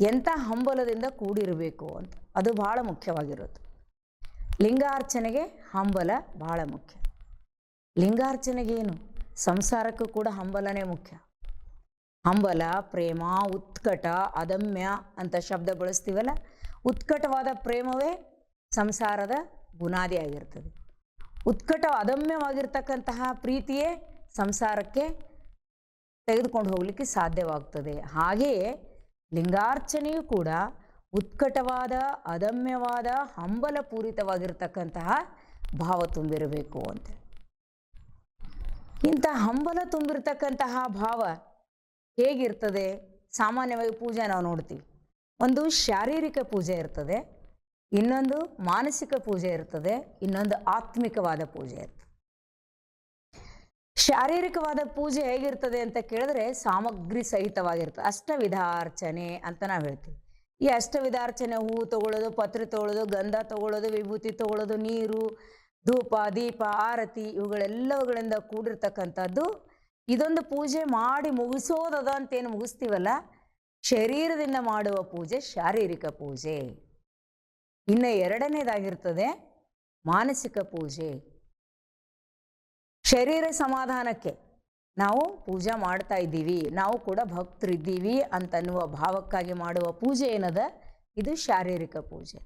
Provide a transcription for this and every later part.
ಎಂಥ ಹಂಬಲದಿಂದ ಕೂಡಿರಬೇಕು ಅಂತ. ಅದು ಭಾಳ ಮುಖ್ಯವಾಗಿರೋದು. ಲಿಂಗಾರ್ಚನೆಗೆ ಹಂಬಲ ಭಾಳ ಮುಖ್ಯ. ಲಿಂಗಾರ್ಚನೆಗೆ ಏನು? ಸಂಸಾರಕ್ಕೂ ಕೂಡ ಹಂಬಲನೇ ಮುಖ್ಯ. ಹಂಬಲ, ಪ್ರೇಮ, ಉತ್ಕಟ, ಅದಮ್ಯ ಅಂತ ಶಬ್ದ ಬಳಸ್ತೀವಲ್ಲ? ಉತ್ಕಟವಾದ ಪ್ರೇಮವೇ ಸಂಸಾರದ ಬುನಾದಿ ಆಗಿರ್ತದೆ. ಉತ್ಕಟ, ಅದಮ್ಯವಾಗಿರ್ತಕ್ಕಂತಹ ಪ್ರೀತಿಯೇ ಸಂಸಾರಕ್ಕೆ ತೆಗೆದುಕೊಂಡು ಹೋಗಲಿಕ್ಕೆ ಸಾಧ್ಯವಾಗ್ತದೆ. ಹಾಗೆಯೇ ಲಿಂಗಾರ್ಚನೆಯೂ ಕೂಡ ಉತ್ಕಟವಾದ, ಅದಮ್ಯವಾದ, ಹಂಬಲಪೂರಿತವಾಗಿರ್ತಕ್ಕಂತಹ ಭಾವ ತುಂಬಿರಬೇಕು ಅಂತ. ಇಂಥ ಹಂಬಲ ತುಂಬಿರ್ತಕ್ಕಂತಹ ಭಾವ ಹೇಗಿರ್ತದೆ? ಸಾಮಾನ್ಯವಾಗಿ ಪೂಜೆ ನಾವು ನೋಡ್ತೀವಿ. ಒಂದು ಶಾರೀರಿಕ ಪೂಜೆ ಇರ್ತದೆ, ಇನ್ನೊಂದು ಮಾನಸಿಕ ಪೂಜೆ ಇರ್ತದೆ, ಇನ್ನೊಂದು ಆತ್ಮಿಕವಾದ ಪೂಜೆ ಇರ್ತದೆ. ಶಾರೀರಿಕವಾದ ಪೂಜೆ ಹೇಗಿರ್ತದೆ ಅಂತ ಕೇಳಿದ್ರೆ ಸಾಮಗ್ರಿ ಸಹಿತವಾಗಿರ್ತದೆ ಅಷ್ಟವಿಧಾರ್ಚನೆ ಅಂತ ನಾವು ಹೇಳ್ತೀವಿ. ಈ ಅಷ್ಟವಿಧಾರ್ಚನೆ ಹೂ ತಗೊಳ್ಳೋದು, ಪತ್ರೆ ತಗೊಳ್ಳೋದು, ಗಂಧ ತಗೊಳ್ಳೋದು, ವಿಭೂತಿ ತಗೊಳ್ಳೋದು, ನೀರು, ಧೂಪ, ದೀಪ, ಆರತಿ ಇವುಗಳೆಲ್ಲವುಗಳಿಂದ ಕೂಡಿರ್ತಕ್ಕಂಥದ್ದು ಇದೊಂದು ಪೂಜೆ ಮಾಡಿ ಮುಗಿಸೋದದ ಅಂತೇನು ಮುಗಿಸ್ತೀವಲ್ಲ? ಶರೀರದಿಂದ ಮಾಡುವ ಪೂಜೆ ಶಾರೀರಿಕ ಪೂಜೆ. ಇನ್ನು ಎರಡನೇದಾಗಿರ್ತದೆ ಮಾನಸಿಕ ಪೂಜೆ. ಶರೀರ ಸಮಾಧಾನಕ್ಕೆ ನಾವು ಪೂಜೆ ಮಾಡ್ತಾ ಇದ್ದೀವಿ, ನಾವು ಕೂಡ ಭಕ್ತರಿದ್ದೀವಿ ಅಂತನ್ನುವ ಭಾವಕ್ಕಾಗಿ ಮಾಡುವ ಪೂಜೆ ಏನದ? ಇದು ಶಾರೀರಿಕ ಪೂಜೆ.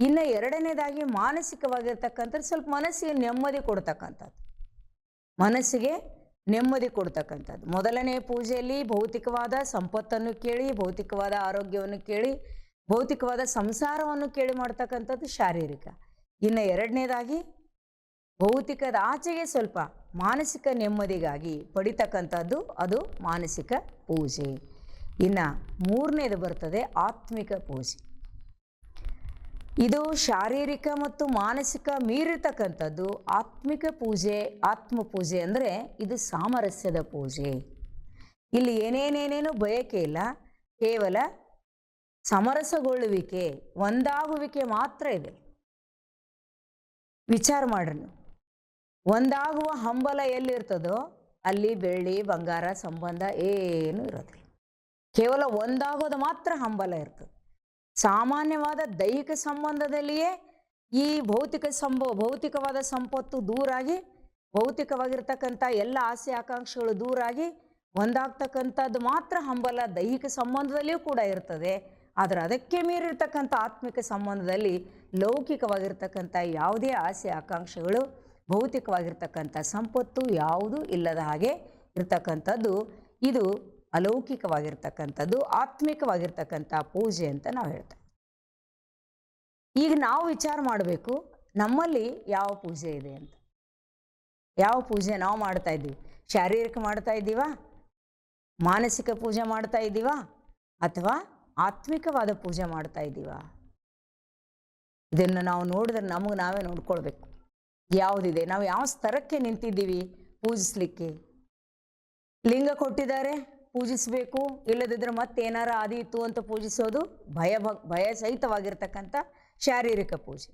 ಇನ್ನು ಎರಡನೇದಾಗಿ ಮಾನಸಿಕವಾಗಿರ್ತಕ್ಕಂಥದ್ದು ಸ್ವಲ್ಪ ಮನಸ್ಸಿಗೆ ನೆಮ್ಮದಿ ಕೊಡ್ತಕ್ಕಂಥದ್ದು. ಮನಸ್ಸಿಗೆ ನೆಮ್ಮದಿ ಕೊಡ್ತಕ್ಕಂಥದ್ದು. ಮೊದಲನೇ ಪೂಜೆಯಲ್ಲಿ ಭೌತಿಕವಾದ ಸಂಪತ್ತನ್ನು ಕೇಳಿ, ಭೌತಿಕವಾದ ಆರೋಗ್ಯವನ್ನು ಕೇಳಿ, ಭೌತಿಕವಾದ ಸಂಸಾರವನ್ನು ಕೇಳಿ ಮಾಡ್ತಕ್ಕಂಥದ್ದು ಶಾರೀರಿಕ. ಇನ್ನು ಎರಡನೇದಾಗಿ ಭೌತಿಕದ ಆಚೆಗೆ ಸ್ವಲ್ಪ ಮಾನಸಿಕ ನೆಮ್ಮದಿಗಾಗಿ ಪಡಿತಕ್ಕಂಥದ್ದು ಅದು ಮಾನಸಿಕ ಪೂಜೆ. ಇನ್ನು ಮೂರನೇದು ಬರ್ತದೆ ಆತ್ಮಿಕ ಪೂಜೆ. ಇದು ಶಾರೀರಿಕ ಮತ್ತು ಮಾನಸಿಕ ಮೀರಿರ್ತಕ್ಕಂಥದ್ದು ಆತ್ಮಿಕ ಪೂಜೆ, ಆತ್ಮ ಪೂಜೆ ಅಂದರೆ ಇದು ಸಾಮರಸ್ಯದ ಪೂಜೆ. ಇಲ್ಲಿ ಏನೇನೇನೇನು ಬಯಕೆ ಇಲ್ಲ, ಕೇವಲ ಸಮರಸಗೊಳ್ಳುವಿಕೆ, ಒಂದಾಗುವಿಕೆ ಮಾತ್ರ ಇದೆ. ವಿಚಾರ ಮಾಡ್ರಿ ನೀವು. ಒಂದಾಗುವ ಹಂಬಲ ಎಲ್ಲಿರ್ತದೋ ಅಲ್ಲಿ ಬೆಳ್ಳಿ, ಬಂಗಾರ ಸಂಬಂಧ ಏನೂ ಇರೋದಿಲ್ಲ. ಕೇವಲ ಒಂದಾಗೋದು ಮಾತ್ರ ಹಂಬಲ ಇರ್ತದೆ. ಸಾಮಾನ್ಯವಾದ ದೈಹಿಕ ಸಂಬಂಧದಲ್ಲಿಯೇ ಈ ಭೌತಿಕ ಸಂಭವ ಭೌತಿಕವಾದ ಸಂಪತ್ತು ದೂರಾಗಿ, ಭೌತಿಕವಾಗಿರ್ತಕ್ಕಂಥ ಎಲ್ಲ ಆಸೆ ಆಕಾಂಕ್ಷೆಗಳು ದೂರಾಗಿ ಒಂದಾಗ್ತಕ್ಕಂಥದ್ದು ಮಾತ್ರ ಹಂಬಲ ದೈಹಿಕ ಸಂಬಂಧದಲ್ಲಿಯೂ ಕೂಡ ಇರ್ತದೆ. ಆದರೆ ಅದಕ್ಕೆ ಮೀರಿರ್ತಕ್ಕಂಥ ಆತ್ಮಿಕ ಸಂಬಂಧದಲ್ಲಿ ಲೌಕಿಕವಾಗಿರ್ತಕ್ಕಂಥ ಯಾವುದೇ ಆಸೆ, ಆಕಾಂಕ್ಷೆಗಳು ಭೌತಿಕವಾಗಿರ್ತಕ್ಕಂಥ ಸಂಪತ್ತು ಯಾವುದೂ ಇಲ್ಲದ ಹಾಗೆ ಇರ್ತಕ್ಕಂಥದ್ದು. ಇದು ಅಲೌಕಿಕವಾಗಿರ್ತಕ್ಕಂಥದ್ದು, ಆತ್ಮಿಕವಾಗಿರ್ತಕ್ಕಂಥ ಪೂಜೆ ಅಂತ ನಾವು ಹೇಳ್ತೇವೆ. ಈಗ ನಾವು ವಿಚಾರ ಮಾಡಬೇಕು, ನಮ್ಮಲ್ಲಿ ಯಾವ ಪೂಜೆ ಇದೆ ಅಂತ. ಯಾವ ಪೂಜೆ ನಾವು ಮಾಡ್ತಾ ಇದ್ದೀವಿ? ಶಾರೀರಿಕ ಮಾಡ್ತಾ ಇದ್ದೀವಾ? ಮಾನಸಿಕ ಪೂಜೆ ಮಾಡ್ತಾ ಇದ್ದೀವಾ? ಅಥವಾ ಆತ್ಮಿಕವಾದ ಪೂಜೆ ಮಾಡ್ತಾ ಇದ್ದೀವಾ? ಇದನ್ನು ನಾವು ನೋಡಿದ್ರೆ ನಮಗೆ ನಾವೇ ನೋಡ್ಕೊಳ್ಬೇಕು. ಯಾವುದಿದೆ? ನಾವು ಯಾವ ಸ್ತರಕ್ಕೆ ನಿಂತಿದ್ದೀವಿ ಪೂಜಿಸ್ಲಿಕ್ಕೆ? ಲಿಂಗ ಕೊಟ್ಟಿದ್ದಾರೆ, ಪೂಜಿಸಬೇಕು. ಇಲ್ಲದಿದ್ದರೆ ಮತ್ತೇನಾರ ಆದೀತು ಅಂತ ಪೂಜಿಸೋದು ಭಯ ಭಯ ಸಹಿತವಾಗಿರ್ತಕ್ಕಂಥ ಶಾರೀರಿಕ ಪೂಜೆ.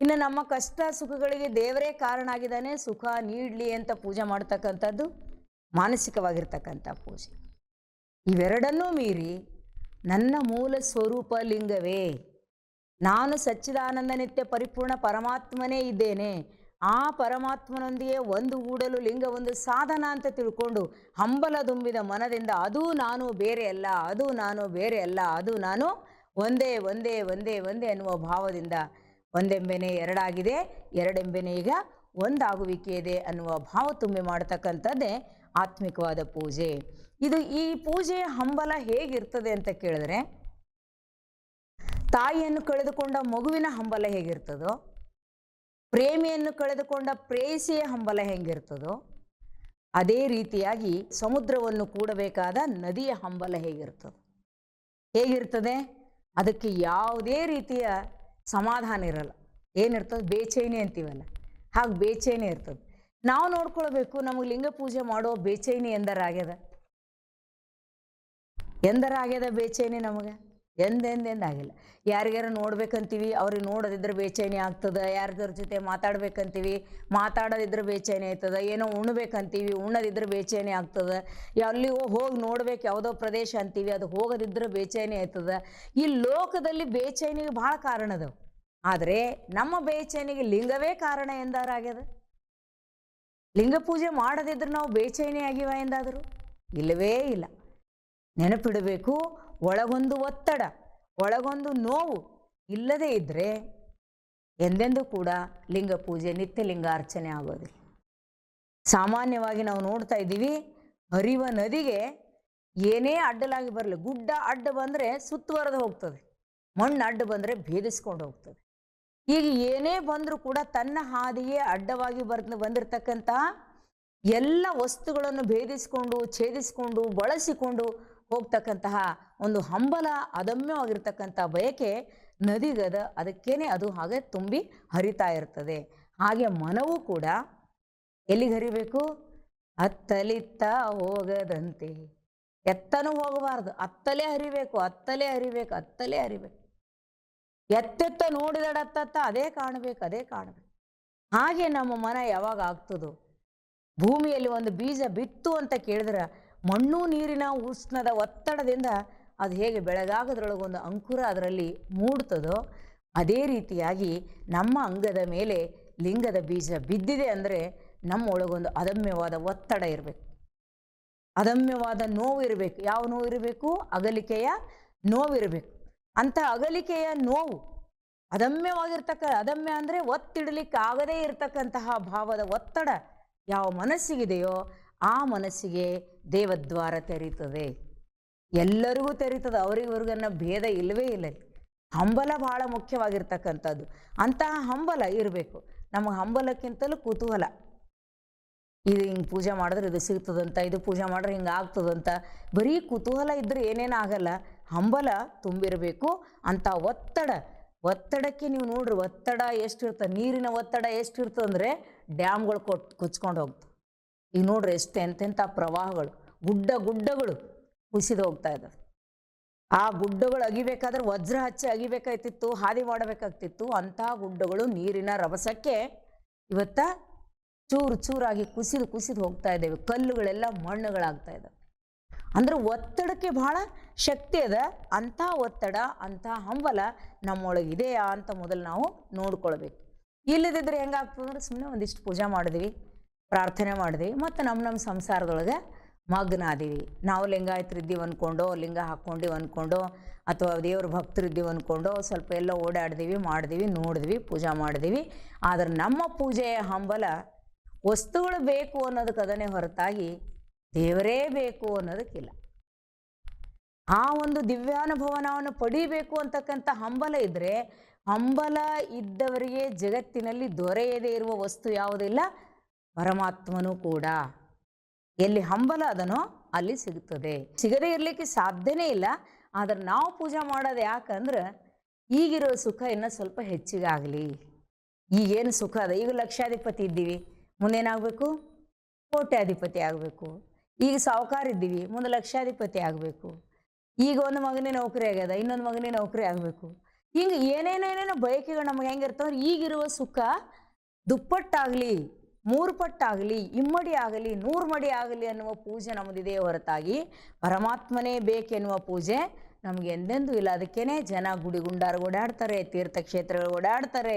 ಇನ್ನು ನಮ್ಮ ಕಷ್ಟ ಸುಖಗಳಿಗೆ ದೇವರೇ ಕಾರಣ ಆಗಿದ್ದಾನೆ. ಸುಖ, ನೀಡಲಿ ಅಂತ ಪೂಜೆ ಮಾಡ್ತಕ್ಕಂಥದ್ದು ಮಾನಸಿಕವಾಗಿರ್ತಕ್ಕಂಥ ಪೂಜೆ. ಇವೆರಡನ್ನೂ ಮೀರಿ ನನ್ನ ಮೂಲ ಸ್ವರೂಪ ಲಿಂಗವೇ? ನಾನು ಸಚ್ಚಿದಾನಂದ ನಿತ್ಯ ಪರಿಪೂರ್ಣ ಪರಮಾತ್ಮನೇ ಇದ್ದೇನೆ. ಆ ಪರಮಾತ್ಮನೊಂದಿಗೆ ಒಂದು ಊಡಲು ಲಿಂಗ, ಒಂದು ಸಾಧನ ಅಂತ ತಿಳ್ಕೊಂಡು ಹಂಬಲ ತುಂಬಿದ ಮನದಿಂದ ಅದು ನಾನು ಬೇರೆ ಅಲ್ಲ, ಅದು ನಾನು ಬೇರೆ ಅಲ್ಲ, ಅದು ನಾನು ಒಂದೇ ಒಂದೇ ಒಂದೇ ಒಂದೇ ಅನ್ನುವ ಭಾವದಿಂದ ಒಂದೆಂಬೆನೆ ಎರಡಾಗಿದೆ. ಎರಡೆಂಬೆನೆ ಈಗ ಒಂದಾಗುವಿಕೆ ಇದೆ ಅನ್ನುವ ಭಾವ ತುಂಬಿ ಮಾಡತಕ್ಕಂಥದ್ದೇ ಆತ್ಮಿಕವಾದ ಪೂಜೆ. ಇದು ಈ ಪೂಜೆಯ ಹಂಬಲ ಹೇಗಿರ್ತದೆ ಅಂತ ಕೇಳಿದ್ರೆ ತಾಯಿಯನ್ನು ಕಳೆದುಕೊಂಡ ಮಗುವಿನ ಹಂಬಲ ಹೇಗಿರ್ತದೋ, ಪ್ರೇಮಿಯನ್ನು ಕಳೆದುಕೊಂಡ ಪ್ರೇಯಸಿಯ ಹಂಬಲ ಹೇಗಿರ್ತದೋ, ಅದೇ ರೀತಿಯಾಗಿ ಸಮುದ್ರವನ್ನು ಕೂಡಬೇಕಾದ ನದಿಯ ಹಂಬಲ ಹೇಗಿರ್ತದೆ? ಹೇಗಿರ್ತದೆ? ಅದಕ್ಕೆ ಯಾವುದೇ ರೀತಿಯ ಸಮಾಧಾನ ಇರಲ್ಲ. ಏನಿರ್ತದೆ? ಬೇಚೈನಿ ಅಂತೀವಲ್ಲ. ಹಾಗೆ ಬೇಚೈನಿ ಇರ್ತದೆ. ನಾವು ನೋಡ್ಕೊಳ್ಬೇಕು, ನಮಗೆ ಲಿಂಗ ಪೂಜೆ ಮಾಡೋ ಬೇಚೈನಿ ಎಂದರಾಗ್ಯದ? ಎಂದರಾಗ್ಯದ ಬೇಚೈನಿ ನಮಗೆ? ಎಂದೆಂದೆಂದಾಗಿಲ್ಲ ಯಾರಿಗಾರು ನೋಡ್ಬೇಕಂತೀವಿ, ಅವ್ರಿಗೆ ನೋಡೋದಿದ್ರೆ ಬೇಚೈನಿ ಆಗ್ತದೆ ಯಾರ್ದಾರ ಜೊತೆ ಮಾತಾಡ್ಬೇಕಂತೀವಿ, ಮಾತಾಡೋದಿದ್ರೆ ಬೇಚೈನಿ ಆಯ್ತದ ಏನೋ ಉಣ್ಬೇಕಂತೀವಿ, ಉಣ್ಣದಿದ್ರೆ ಬೇಚೈನಿ ಆಗ್ತದೆ. ಅಲ್ಲಿ ಹೋಗಿ ನೋಡ್ಬೇಕು ಯಾವುದೋ ಪ್ರದೇಶ ಅಂತೀವಿ, ಅದು ಹೋಗೋದಿದ್ರೆ ಬೇಚೈನಿ ಆಯ್ತದ ಈ ಲೋಕದಲ್ಲಿ ಬೇಚೈನಿಗೆ ಭಾಳ ಕಾರಣ ಅದಾವ. ಆದರೆ ನಮ್ಮ ಬೇಚೈನಿಗೆ ಲಿಂಗವೇ ಕಾರಣ ಎಂದಾರಾಗ್ಯದ? ಲಿಂಗ ಪೂಜೆ ಮಾಡದಿದ್ರೆ ನಾವು ಬೇಚೈನಿ ಆಗಿವ ಎಂದಾದರೂ? ಇಲ್ಲವೇ ಇಲ್ಲ. ನೆನಪಿಡಬೇಕು. ಒಳಗೊಂದು ಒತ್ತಡ, ಒಳಗೊಂದು ನೋವು ಇಲ್ಲದೇ ಇದ್ದರೆ ಎಂದೆಂದೂ ಕೂಡ ಲಿಂಗ ಪೂಜೆ, ನಿತ್ಯ ಲಿಂಗಾರ್ಚನೆ ಆಗೋದಿಲ್ಲ. ಸಾಮಾನ್ಯವಾಗಿ ನಾವು ನೋಡ್ತಾ ಇದ್ದೀವಿ, ಹರಿವ ನದಿಗೆ ಏನೇ ಅಡ್ಡಲಾಗಿ ಬರಲಿ, ಗುಡ್ಡ ಅಡ್ಡ ಬಂದರೆ ಸುತ್ತುವರೆದು ಹೋಗ್ತದೆ, ಮಣ್ಣು ಅಡ್ಡ ಬಂದರೆ ಭೇದಿಸ್ಕೊಂಡು ಹೋಗ್ತದೆ. ಈಗ ಏನೇ ಬಂದರೂ ಕೂಡ ತನ್ನ ಹಾದಿಯೇ ಅಡ್ಡವಾಗಿ ಬರ್ ಬಂದಿರತಕ್ಕಂಥ ಎಲ್ಲ ವಸ್ತುಗಳನ್ನು ಭೇದಿಸಿಕೊಂಡು, ಛೇದಿಸಿಕೊಂಡು, ಬಳಸಿಕೊಂಡು ಹೋಗ್ತಕ್ಕಂತಹ ಒಂದು ಹಂಬಲ ಅದಮ್ಯವಾಗಿರ್ತಕ್ಕಂಥ ಬಯಕೆ ನದಿಗದ ಅದಕ್ಕೇನೆ ಅದು ಹಾಗೆ ತುಂಬಿ ಹರಿತಾ ಇರ್ತದೆ. ಹಾಗೆ ಮನವೂ ಕೂಡ ಎಲ್ಲಿಗೆ ಹರಿಬೇಕು? ಅತ್ತಲಿತ್ತ ಹೋಗದಂತೆ. ಎತ್ತನೂ ಹೋಗಬಾರ್ದು. ಅತ್ತಲೇ ಹರಿಬೇಕು ಅತ್ತಲೇ ಹರಿಬೇಕು ಅತ್ತಲೇ ಹರಿಬೇಕು. ಎತ್ತೆತ್ತ ನೋಡಿದಡತ್ತತ್ತ ಅದೇ ಕಾಣಬೇಕು ಅದೇ ಕಾಣಬೇಕು. ಹಾಗೆ ನಮ್ಮ ಮನ ಯಾವಾಗ ಆಗ್ತದೋ? ಭೂಮಿಯಲ್ಲಿ ಒಂದು ಬೀಜ ಬಿತ್ತು ಅಂತ ಕೇಳಿದ್ರೆ ಮಣ್ಣು ನೀರಿನ ಉಷ್ಣದ ಒತ್ತಡದಿಂದ ಅದು ಹೇಗೆ ಬೆಳಗಾಗದ್ರೊಳಗೊಂದು ಅಂಕುರ ಅದರಲ್ಲಿ ಮೂಡ್ತದೋ ಅದೇ ರೀತಿಯಾಗಿ ನಮ್ಮ ಅಂಗದ ಮೇಲೆ ಲಿಂಗದ ಬೀಜ ಬಿದ್ದಿದೆ ಅಂದರೆ ನಮ್ಮೊಳಗೊಂದು ಅದಮ್ಯವಾದ ಒತ್ತಡ ಇರಬೇಕು. ಅದಮ್ಯವಾದ ನೋವು ಇರಬೇಕು ಯಾವ ನೋವು ಇರಬೇಕು ಅಗಲಿಕೆಯ ನೋವಿರಬೇಕು. ಅಂಥ ಅಗಲಿಕೆಯ ನೋವು, ಅದಮ್ಯವಾಗಿರ್ತಕ್ಕ ಅದಮ್ಯ ಅಂದರೆ ಒತ್ತಿಡಲಿಕ್ಕೆ ಆಗದೇ ಇರತಕ್ಕಂತಹ ಭಾವದ ಒತ್ತಡ ಯಾವ ಮನಸ್ಸಿಗಿದೆಯೋ ಆ ಮನಸ್ಸಿಗೆ ದೇವದ್ವಾರ ತೆರೀತದೆ. ಎಲ್ಲರಿಗೂ ತೆರೀತದೆ. ಅವರಿಗಿವ್ರಿಗನ್ನ ಭೇದ ಇಲ್ಲವೇ ಇಲ್ಲ. ಹಂಬಲ ಬಹಳ ಮುಖ್ಯವಾಗಿರ್ತಕ್ಕಂಥದ್ದು. ಅಂತಹ ಹಂಬಲ ಇರಬೇಕು. ನಮಗೆ ಹಂಬಲಕ್ಕಿಂತಲೂ ಕುತೂಹಲ. ಇದು ಹಿಂಗೆ ಪೂಜೆ ಮಾಡಿದ್ರೆ ಇದು ಸಿಗ್ತದಂತ, ಇದು ಪೂಜೆ ಮಾಡಿದ್ರೆ ಹಿಂಗೆ ಆಗ್ತದಂತ. ಬರೀ ಕುತೂಹಲ ಇದ್ದರೆ ಏನೇನು ಆಗಲ್ಲ. ಹಂಬಲ ತುಂಬಿರಬೇಕು. ಅಂಥ ಒತ್ತಡ. ಒತ್ತಡಕ್ಕೆ ನೀವು ನೋಡ್ರಿ, ಒತ್ತಡ ಎಷ್ಟಿರ್ತದೆ ನೀರಿನ ಒತ್ತಡ ಎಷ್ಟಿರ್ತದೆ ಅಂದರೆ ಡ್ಯಾಮ್ಗಳು ಕೊಟ್ಟು ಕೊಚ್ಕೊಂಡು ಹೋಗ್ತವೆ ಈಗ ನೋಡ್ರಿ ಎಷ್ಟು ಎಂತೆಂಥ ಪ್ರವಾಹಗಳು, ಗುಡ್ಡ ಗುಡ್ಡಗಳು ಕುಸಿದು ಹೋಗ್ತಾ ಇದ್ದಾವೆ ಆ ಗುಡ್ಡಗಳು ಅಗಿಬೇಕಾದ್ರೆ ವಜ್ರ ಹಚ್ಚಿ ಅಗಿಬೇಕಾಯ್ತಿತ್ತು, ಹಾದಿ ಮಾಡಬೇಕಾಗ್ತಿತ್ತು. ಅಂತಹ ಗುಡ್ಡಗಳು ನೀರಿನ ರಭಸಕ್ಕೆ ಇವತ್ತ ಚೂರು ಚೂರಾಗಿ ಕುಸಿದು ಕುಸಿದು ಹೋಗ್ತಾ ಇದ್ದೇವೆ ಕಲ್ಲುಗಳೆಲ್ಲ ಮಣ್ಣುಗಳಾಗ್ತಾ ಇದ್ದಾವೆ ಅಂದ್ರೆ ಒತ್ತಡಕ್ಕೆ ಬಹಳ ಶಕ್ತಿ ಅದ. ಅಂಥ ಒತ್ತಡ, ಅಂಥ ಹಂಬಲ ನಮ್ಮೊಳಗಿದೆಯಾ ಅಂತ ಮೊದಲು ನಾವು ನೋಡ್ಕೊಳ್ಬೇಕು. ಇಲ್ಲದಿದ್ರೆ ಹೆಂಗಾಗ್ತದೆ ಅಂದ್ರೆ ಸುಮ್ಮನೆ ಒಂದಿಷ್ಟು ಪೂಜೆ ಮಾಡಿದ್ವಿ. ಪ್ರಾರ್ಥನೆ ಮಾಡಿದ್ವಿ. ಮತ್ತು ನಮ್ಮ ನಮ್ಮ ಸಂಸಾರದೊಳಗೆ ಮಗ್ನ ಆದೀವಿ ನಾವು ಲಿಂಗಾಯತರಿದ್ದೀವಿ ಅಂದ್ಕೊಂಡು ಲಿಂಗ ಹಾಕ್ಕೊಂಡಿವಿ ಅಂದ್ಕೊಂಡು ಅಥವಾ ದೇವ್ರ ಭಕ್ತರಿದ್ದೀವಿ ಅಂದ್ಕೊಂಡು ಸ್ವಲ್ಪ ಎಲ್ಲ ಓಡಾಡಿದೀವಿ, ಮಾಡಿದ್ವಿ, ನೋಡಿದ್ವಿ, ಪೂಜೆ ಮಾಡಿದೀವಿ. ಆದರೆ ನಮ್ಮ ಪೂಜೆಯ ಹಂಬಲ ವಸ್ತುಗಳು ಬೇಕು ಅನ್ನೋದಕ್ಕೆ ಅದನ್ನೇ ಹೊರತಾಗಿ ದೇವರೇ ಬೇಕು ಅನ್ನೋದಕ್ಕಿಲ್ಲ. ಆ ಒಂದು ದಿವ್ಯಾನುಭವನವನ್ನು ಪಡಿಬೇಕು ಅಂತಕ್ಕಂಥ ಹಂಬಲ ಇದ್ದರೆ ಹಂಬಲ ಇದ್ದವರಿಗೆ ಜಗತ್ತಿನಲ್ಲಿ ದೊರೆಯದೇ ಇರುವ ವಸ್ತು ಯಾವುದಿಲ್ಲ. ಪರಮಾತ್ಮನೂ ಕೂಡ ಎಲ್ಲಿ ಹಂಬಲ ಅದನೋ ಅಲ್ಲಿ ಸಿಗುತ್ತದೆ. ಸಿಗದೇ ಇರಲಿಕ್ಕೆ ಸಾಧ್ಯನೇ ಇಲ್ಲ. ಆದರೆ ನಾವು ಪೂಜೆ ಮಾಡೋದು ಯಾಕಂದ್ರೆ ಈಗಿರೋ ಸುಖ ಇನ್ನೂ ಸ್ವಲ್ಪ ಹೆಚ್ಚಿಗೆ ಆಗಲಿ ಈಗೇನು ಸುಖ ಅದ? ಈಗ ಲಕ್ಷಾಧಿಪತಿ ಇದ್ದೀವಿ. ಮುಂದೇನಾಗಬೇಕು? ಕೋಟ್ಯಾಧಿಪತಿ ಆಗಬೇಕು. ಈಗ ಸಾವುಕಾರ ಇದ್ದೀವಿ. ಮುಂದೆ ಲಕ್ಷಾಧಿಪತಿ ಆಗಬೇಕು. ಈಗ ಒಂದು ಮಗನೇ ನೌಕರಿ ಆಗ್ಯದ, ಇನ್ನೊಂದು ಮಗನೇ ನೌಕರಿ ಆಗಬೇಕು. ಹಿಂಗೆ ಏನೇನೇನೇನೋ ಬಯಕೆಗಳು ನಮಗೆ ಹೆಂಗಿರ್ತಾವ್ರೆ ಈಗಿರುವ ಸುಖ ದುಪ್ಪಟ್ಟಾಗಲಿ. ಮೂರು ಪಟ್ಟಾಗಲಿ ಇಮ್ಮಡಿ ಆಗಲಿ ನೂರು ಮಡಿ ಆಗಲಿ ಅನ್ನುವ ಪೂಜೆ ನಮ್ಮದಿದೆ ಹೊರತಾಗಿ ಪರಮಾತ್ಮನೇ ಬೇಕೆನ್ನುವ ಪೂಜೆ ನಮಗೆ ಎಂದೆಂದೂ ಇಲ್ಲ. ಅದಕ್ಕೇನೆ ಜನ ಗುಡಿ ಗುಂಡಾರು ಓಡಾಡ್ತಾರೆ ತೀರ್ಥಕ್ಷೇತ್ರಗಳು ಓಡಾಡ್ತಾರೆ,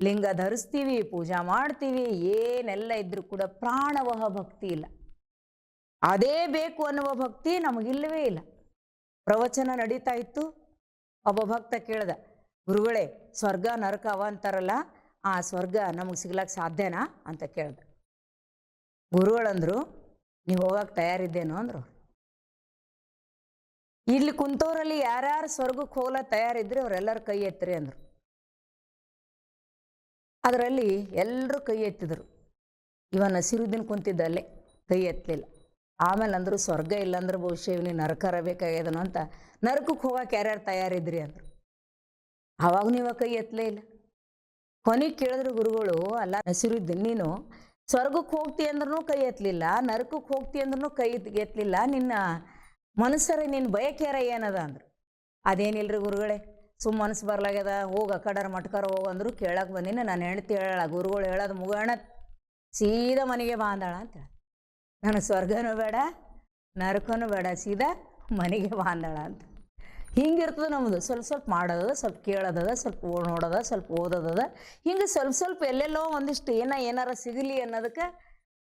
ಲಿಂಗ ಧರಿಸ್ತೀವಿ, ಪೂಜಾ ಮಾಡ್ತೀವಿ, ಏನೆಲ್ಲ ಇದ್ರೂ ಕೂಡ ಪ್ರಾಣವಹ ಭಕ್ತಿ ಇಲ್ಲ. ಅದೇ ಬೇಕು ಅನ್ನುವ ಭಕ್ತಿ ನಮಗಿಲ್ಲವೇ ಇಲ್ಲ. ಪ್ರವಚನ ನಡೀತಾ ಇತ್ತು. ಒಬ್ಬ ಭಕ್ತ ಕೇಳ್ದ, ಗುರುಗಳೇ, ಸ್ವರ್ಗ, ನರಕ ಅವ ಅಂತಾರಲ್ಲ ಆ ಸ್ವರ್ಗ ನಮಗೆ ಸಿಗ್ಲಕ್ಕೆ ಸಾಧ್ಯನಾ ಅಂತ ಕೇಳ್ದ. ಗುರುಗಳಂದ್ರು, ನೀವು ಹೋಗಕ್ಕೆ ತಯಾರಿದ್ದೇನೋ? ಅಂದರು. ಇಲ್ಲಿ ಕುಂತೋರಲ್ಲಿ ಯಾರ್ಯಾರು ಸ್ವರ್ಗಕ್ಕೆ ಹೋಗ್ಲಕ್ಕೆ ತಯಾರಿದ್ರೆ ಅವರೆಲ್ಲರೂ ಕೈ ಎತ್ತಿರಿ ಅಂದರು. ಅದರಲ್ಲಿ ಎಲ್ಲರೂ ಕೈ ಎತ್ತಿದ್ರು. ಇವನ್ ಸಿರುದಿನ ಕುಂತಿದ್ದ ಅಲ್ಲೇ, ಕೈ ಎತ್ತಲಿಲ್ಲ ಆಮೇಲೆ ಅಂದರು, ಸ್ವರ್ಗ ಇಲ್ಲಾಂದ್ರೆ ಬಹುಶಃ ಇವನಿ ನರಕರ ಬೇಕಾಗ್ಯದನು ಅಂತ ನರಕಕ್ಕೆ ಹೋಗಕ್ಕೆ ಯಾರ್ಯಾರು ತಯಾರಿದ್ರಿ? ಅಂದರು. ಆವಾಗ ನೀವು ಕೈ ಎತ್ತಲೇ ಇಲ್ಲ. ಕೊನೆಗೆ ಕೇಳಿದ್ರು ಗುರುಗಳು, ಅಲ್ಲ ನಸಿರುದ್ದೀನ್ ನೀನು ಸ್ವರ್ಗಕ್ಕೆ ಹೋಗ್ತಿ ಅಂದ್ರೂ ಕೈ ಎತ್ತಲಿಲ್ಲ ನರಕಕ್ಕೆ ಹೋಗ್ತಿ ಅಂದ್ರೂ ಕೈ ಎತ್ತಲಿಲ್ಲ ನಿನ್ನ ಮನಸ್ಸರ ನಿನ್ನ ಬಯಕೆರ ಏನದ ಅಂದ್ರು. ಅದೇನಿಲ್ರಿ ಗುರುಗಳೇ ಸುಮ್ಮ ಮನಸ್ಸು ಬರ್ಲಾಗ್ಯದ, ಹೋಗ ಕಡರ್ ಮಟ್ಕರ ಹೋಗಂದ್ರು ಕೇಳಕ್ಕೆ ಬಂದಿನ, ನಾನು ಹೆಂಡ್ತಿ ಹೇಳಲ್ಲ ಗುರುಗಳು ಹೇಳೋದು ಮುಗೋಣ, ಸೀದಾ ಮನೆಗೆ ಬಾಂದಾಳ ಅಂತ ನನಗೆ ಸ್ವರ್ಗನೂ ಬೇಡ, ನರಕನೂ ಬೇಡ, ಸೀದಾ ಮನೆಗೆ ಬಾಂದಾಳ ಅಂತ. ಹಿಂಗಿರ್ತದೆ ನಮ್ಮದು ಸ್ವಲ್ಪ ಸ್ವಲ್ಪ ಮಾಡೋದದ, ಸ್ವಲ್ಪ ಕೇಳೋದದ, ಸ್ವಲ್ಪ ನೋಡೋದ, ಸ್ವಲ್ಪ ಓದೋದದ. ಹಿಂಗೆ ಸ್ವಲ್ಪ ಸ್ವಲ್ಪ ಎಲ್ಲೆಲ್ಲೋ ಒಂದಿಷ್ಟು ಏನ ಏನಾರ ಸಿಗಲಿ ಅನ್ನೋದಕ್ಕೆ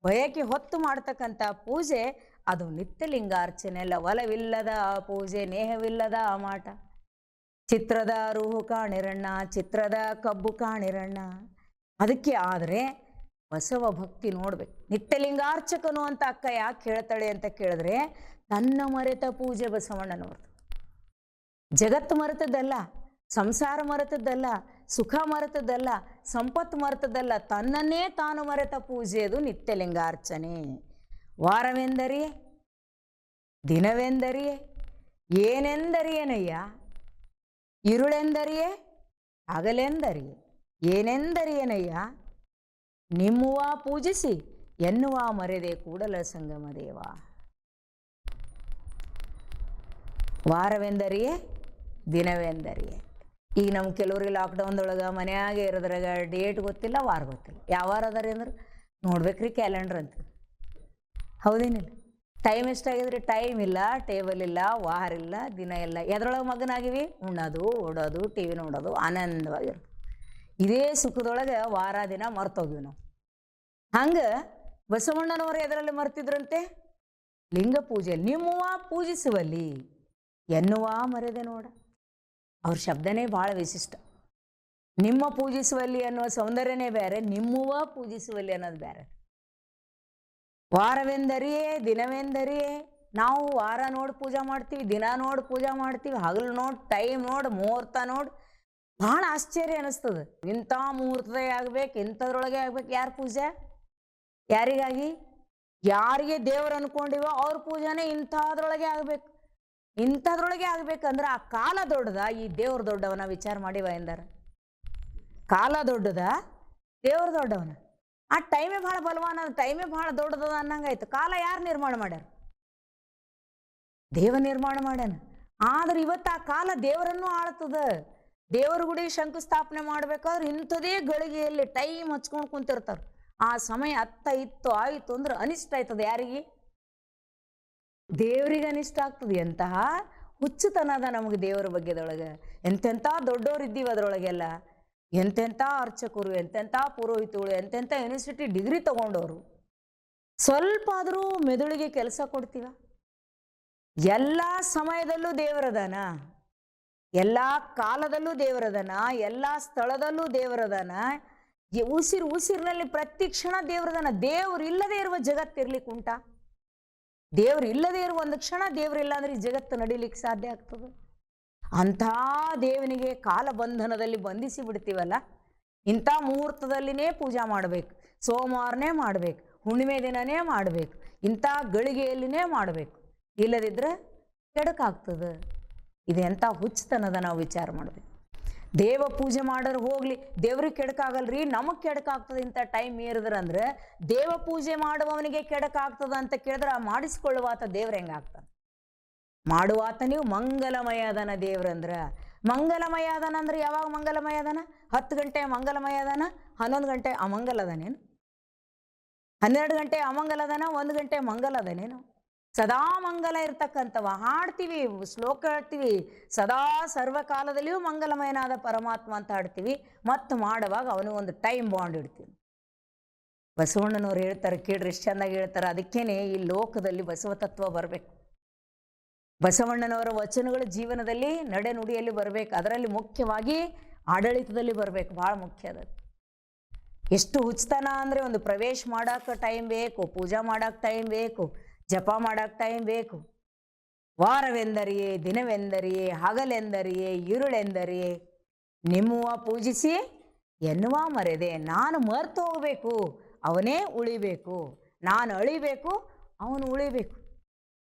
ಬಯಕೆ ಹೊತ್ತು ಮಾಡ್ತಕ್ಕಂಥ ಪೂಜೆ, ಅದು ನಿತ್ಯಲಿಂಗಾರ್ಚನೆ ಒಲವಿಲ್ಲದ ಆ ಪೂಜೆ, ನೇಹವಿಲ್ಲದ ಆ ಮಾಟ. ಚಿತ್ರದ ರೂಹು ಕಾಣಿರಣ್ಣ, ಚಿತ್ರದ ಕಬ್ಬು ಕಾಣಿರಣ್ಣ. ಅದಕ್ಕೆ ಆದರೆ ಬಸವ ಭಕ್ತಿ ನೋಡ್ಬೇಕು. ನಿತ್ಯಲಿಂಗಾರ್ಚಕನು ಅಂತ ಅಕ್ಕ ಯಾಕೆ ಹೇಳ್ತಾಳೆ ಅಂತ ಕೇಳಿದ್ರೆ ತನ್ನ ಮರೆತ ಪೂಜೆ ಬಸವಣ್ಣನವ್ರದ್ದು ಜಗತ್ತು ಮರೆತದ್ದಲ್ಲ, ಸಂಸಾರ ಮರೆತದ್ದಲ್ಲ, ಸುಖ ಮರೆತದ್ದಲ್ಲ, ಸಂಪತ್ತು ಮರೆತದ್ದಲ್ಲ, ತನ್ನನ್ನೇ ತಾನು ಮರೆತ ಪೂಜೆಯದು ನಿತ್ಯಲಿಂಗಾರ್ಚನೆ. ವಾರವೆಂದರಿಯೇ ದಿನವೆಂದರಿಯೇ ಏನೆಂದರಿಯೇನಯ್ಯ ಇರುಳೆಂದರಿಯೇ ಹಗಲೆಂದರಿಯೇ ಏನೆಂದರಿಯೇನಯ್ಯ ನಿಮ್ಮುವ ಪೂಜಿಸಿ, ಎನ್ನುವ ಮರೆದೆ ಕೂಡಲ ಸಂಗಮ ದೇವ. ವಾರವೆಂದರಿಯೇ ದಿನವೆಂದರಿಯೇ ಈಗ ನಮ್ಮ ಕೆಲವ್ರಿಗೆ ಲಾಕ್ಡೌನ್ದೊಳಗೆ ಮನೆಯಾಗೆ ಇರೋದ್ರಾಗ ಡೇಟ್ ಗೊತ್ತಿಲ್ಲ, ವಾರ ಗೊತ್ತಿಲ್ಲ. ಯಾವಾರ ಅದಾರಿ ಅಂದ್ರೆ ನೋಡ್ಬೇಕ್ರಿ ಕ್ಯಾಲೆಂಡ್ರ್ ಅಂತ. ಹೌದೇನಿಲ್ಲ ಟೈಮ್ ಎಷ್ಟಾಗಿದ್ರಿ ಟೈಮ್ ಇಲ್ಲ ಟೇಬಲ್ ಇಲ್ಲ, ವಾರ ಇಲ್ಲ, ದಿನ ಇಲ್ಲ. ಎದ್ರೊಳಗೆ ಮಗನಾಗಿವಿ? ಉಣ್ಣೋದು, ಓಡೋದು ಟಿ ವಿ ನೋಡೋದು, ಆನಂದವಾಗಿರೋದು. ಇದೇ ಸುಖದೊಳಗೆ ವಾರ ದಿನ ಮರ್ತೋಗಿವಿ ನಾವು. ಹಂಗೆ ಬಸವಣ್ಣನವರು ಎದರಲ್ಲಿ ಮರ್ತಿದ್ರಂತೆ? ಲಿಂಗ ಪೂಜೆ ನಿಮ್ಮುವ ಪೂಜಿಸುವಲ್ಲಿ ಎನ್ನುವ ಮರೆದೆ ನೋಡ. ಅವ್ರ ಶಬ್ದನೇ ಭಾಳ ವಿಶಿಷ್ಟ. ನಿಮ್ಮ ಪೂಜಿಸುವಲ್ಲಿ ಅನ್ನುವ ಸೌಂದರ್ಯನೇ ಬೇರೆ ನಿಮ್ಮುವ ಪೂಜಿಸುವಲ್ಲಿ ಅನ್ನೋದು ಬೇರೆ. ವಾರವೆಂದರಿಯೇ ದಿನವೆಂದರಿಯೇ ನಾವು ವಾರ ನೋಡಿ ಪೂಜಾ ಮಾಡ್ತೀವಿ, ದಿನ ನೋಡಿ ಪೂಜಾ ಮಾಡ್ತೀವಿ, ಹಗಲು ನೋಡಿ, ಟೈಮ್ ನೋಡಿ, ಮುಹೂರ್ತ ನೋಡಿ. ಭಾಳ ಆಶ್ಚರ್ಯ ಅನಿಸ್ತದೆ. ಇಂಥ ಮುಹೂರ್ತದಾಗ ಆಗ್ಬೇಕು, ಇಂಥದ್ರೊಳಗೆ ಆಗ್ಬೇಕು ಯಾರ ಪೂಜೆ? ಯಾರಿಗಾಗಿ? ಯಾರಿಗೆ ದೇವ್ರು ಅನ್ಕೊಂಡಿವೋ ಅವ್ರ ಪೂಜೆನೇ ಇಂಥದ್ರೊಳಗೆ ಆಗ್ಬೇಕು. ಇಂಥದ್ರೊಳಗೆ ಆಗ್ಬೇಕಂದ್ರೆ ಆ ಕಾಲ ದೊಡ್ಡದ, ಈ ದೇವ್ರ ದೊಡ್ಡವನ ವಿಚಾರ ಮಾಡಿ ಎಂದಾರ ಕಾಲ ದೊಡ್ಡದ, ದೇವ್ರ ದೊಡ್ಡವನ. ಆ ಟೈಮೇ ಭಾಳ ಬಲವಾನ ಟೈಮೇ ಭಾಳ ದೊಡ್ಡದ ಅನ್ನಂಗಾಯ್ತು. ಕಾಲ ಯಾರು ನಿರ್ಮಾಣ ಮಾಡ್ಯಾರ? ದೇವ ನಿರ್ಮಾಣ ಮಾಡ್ಯಾನ. ಆದ್ರೆ ಇವತ್ತು ಆ ಕಾಲ ದೇವರನ್ನು ಆಳ್ತದ. ದೇವರ ಗುಡಿ ಶಂಕುಸ್ಥಾಪನೆ ಮಾಡ್ಬೇಕಾದ್ರೆ ಇಂಥದೇ ಗಳಿಗೆಯಲ್ಲಿ ಟೈಮ್ ಹಚ್ಕೊಂಡು ಕುಂತಿರ್ತಾರ. ಆ ಸಮಯ ಅತ್ತ ಇತ್ತು, ಆಯಿತು ಅಂದ್ರೆ ಅನಿಷ್ಟ ಆಯ್ತದ ಯಾರಿಗೆ? ದೇವ್ರಿಗೆ ಅನಿಷ್ಟ ಆಗ್ತದೆ ಎಂತಹ ಹುಚ್ಚುತನ ನಮಗೆ ದೇವರ ಬಗ್ಗೆದೊಳಗೆ. ಎಂತೆಂಥ ದೊಡ್ಡವ್ರು ಇದ್ದೀವಿ ಅದರೊಳಗೆಲ್ಲ. ಎಂತೆಂಥ ಅರ್ಚಕರು, ಎಂತೆಂಥ ಪುರೋಹಿತಗಳು, ಎಂತೆಂಥ ಯೂನಿವರ್ಸಿಟಿ ಡಿಗ್ರಿ ತಗೊಂಡವರು ಸ್ವಲ್ಪ ಆದರೂ ಮೆದುಳಿಗೆ ಕೆಲಸ ಕೊಡ್ತೀವ? ಎಲ್ಲ ಸಮಯದಲ್ಲೂ ದೇವರದನ? ಎಲ್ಲ ಕಾಲದಲ್ಲೂ ದೇವರದನ? ಎಲ್ಲ ಸ್ಥಳದಲ್ಲೂ ದೇವರದನ? ಉಸಿರು ಉಸಿರಿನಲ್ಲಿ ಪ್ರತಿ ಕ್ಷಣ ದೇವರದಾನ? ದೇವರು ಇಲ್ಲದೆ ಇರುವ ಜಗತ್ತಿರ್ಲಿಕ್ಕೆ ಉಂಟಾ? ದೇವ್ರು ಇಲ್ಲದೇ ಇರುವ ಒಂದು ಕ್ಷಣ ದೇವರಿಲ್ಲ ಅಂದ್ರೆ ಈ ಜಗತ್ತು ನಡೀಲಿಕ್ಕೆ ಸಾಧ್ಯ ಆಗ್ತದೆ. ಅಂಥ ದೇವನಿಗೆ ಕಾಲಬಂಧನದಲ್ಲಿ ಬಂಧಿಸಿ ಬಿಡ್ತೀವಲ್ಲ? ಇಂಥ ಮುಹೂರ್ತದಲ್ಲಿನೇ ಪೂಜಾ ಮಾಡಬೇಕು, ಸೋಮವಾರನೇ ಮಾಡಬೇಕು, ಹುಣ್ಣಿಮೆ ದಿನನೇ ಮಾಡಬೇಕು, ಇಂಥ ಗಳಿಗೆಯಲ್ಲಿನೇ ಮಾಡಬೇಕು. ಇಲ್ಲದಿದ್ದರೆ ಕೆಡಕಾಗ್ತದೆ. ಇದೆಂಥ ಹುಚ್ಚತನದ ನಾವು ವಿಚಾರ ಮಾಡಬೇಕು. ದೇವ ಪೂಜೆ ಮಾಡೋರು ಹೋಗ್ಲಿ, ದೇವ್ರಿಗೆ ಕೆಡಕಾಗಲ್ರಿ, ನಮಗೆ ಕೆಡಕಾಗ್ತದೆ ಇಂಥ ಟೈಮ್ ಏರಿದ್ರಂದ್ರೆ ದೇವ ಪೂಜೆ ಮಾಡುವವನಿಗೆ ಕೆಡಕಾಗ್ತದ ಅಂತ ಕೇಳಿದ್ರೆ ಆ ಮಾಡಿಸ್ಕೊಳ್ಳುವಾತ ದೇವ್ರ ಹೆಂಗಾಗ್ತಾನೆ ಮಾಡುವಾತ ನೀವು ಮಂಗಲಮಯ ಅದನ ದೇವ್ರಂದ್ರ ಮಂಗಲಮಯ ಅದನ ಅಂದ್ರೆ ಯಾವಾಗ ಮಂಗಲಮಯ ಅದನ ಹತ್ತು ಗಂಟೆ ಮಂಗಲಮಯ ಅದನ ಹನ್ನೊಂದು ಗಂಟೆ ಅಮಂಗಲ ಅದನೇನು ಹನ್ನೆರಡು ಗಂಟೆ ಅಮಂಗಲ ಅದನ ಒಂದು ಗಂಟೆ ಮಂಗಲ ಅದನೇನು ಸದಾ ಮಂಗಲ ಇರ್ತಕ್ಕಂಥವ. ಹಾಡ್ತೀವಿ, ಶ್ಲೋಕ ಹೇಳ್ತೀವಿ ಸದಾ ಸರ್ವಕಾಲದಲ್ಲಿಯೂ ಮಂಗಲಮಯನಾದ ಪರಮಾತ್ಮ ಅಂತ ಹಾಡ್ತೀವಿ. ಮತ್ತು ಮಾಡುವಾಗ ಅವನು ಒಂದು ಟೈಮ್ ಬಾಂಡ್ ಇಡ್ತೀವಿ. ಬಸವಣ್ಣನವ್ರು ಹೇಳ್ತಾರೆ, ಕೇಳ್ರಿ ಎಷ್ಟು ಚೆಂದಾಗಿ ಹೇಳ್ತಾರೆ. ಅದಕ್ಕೇನೆ ಈ ಲೋಕದಲ್ಲಿ ಬಸವ ತತ್ವ ಬರಬೇಕು. ಬಸವಣ್ಣನವರ ವಚನಗಳು ಜೀವನದಲ್ಲಿ ನಡೆ ನುಡಿಯಲ್ಲಿ ಬರಬೇಕು. ಅದರಲ್ಲಿ ಮುಖ್ಯವಾಗಿ ಆಡಳಿತದಲ್ಲಿ ಬರಬೇಕು. ಭಾಳ ಮುಖ್ಯ ಅದು. ಎಷ್ಟು ಹುಚ್ಚತನ ಅಂದರೆ ಒಂದು ಪ್ರವೇಶ ಮಾಡೋಕೆ ಟೈಮ್ ಬೇಕು, ಪೂಜಾ ಮಾಡೋಕೆ ಟೈಮ್ ಬೇಕು. ಜಪ ಮಾಡೋಕೆ ಟೈಮ್ ಬೇಕು. ವಾರವೆಂದರಿಯೇ, ದಿನವೆಂದರಿಯೇ, ಹಗಲೆಂದರಿಯೇ ഇരുಳೆಂದರಿಯೇ ನಿಮ್ಮುವ ಪೂಜಿಸಿ ಎನ್ನುವ ಮರೆದೆ, ನಾನು ಮರ್ತು ಹೋಗಬೇಕು, ಅವನೇ ಉಳಿಬೇಕು, ನಾನು ಅಳಿಬೇಕು, ಅವನು ಉಳಿಬೇಕು.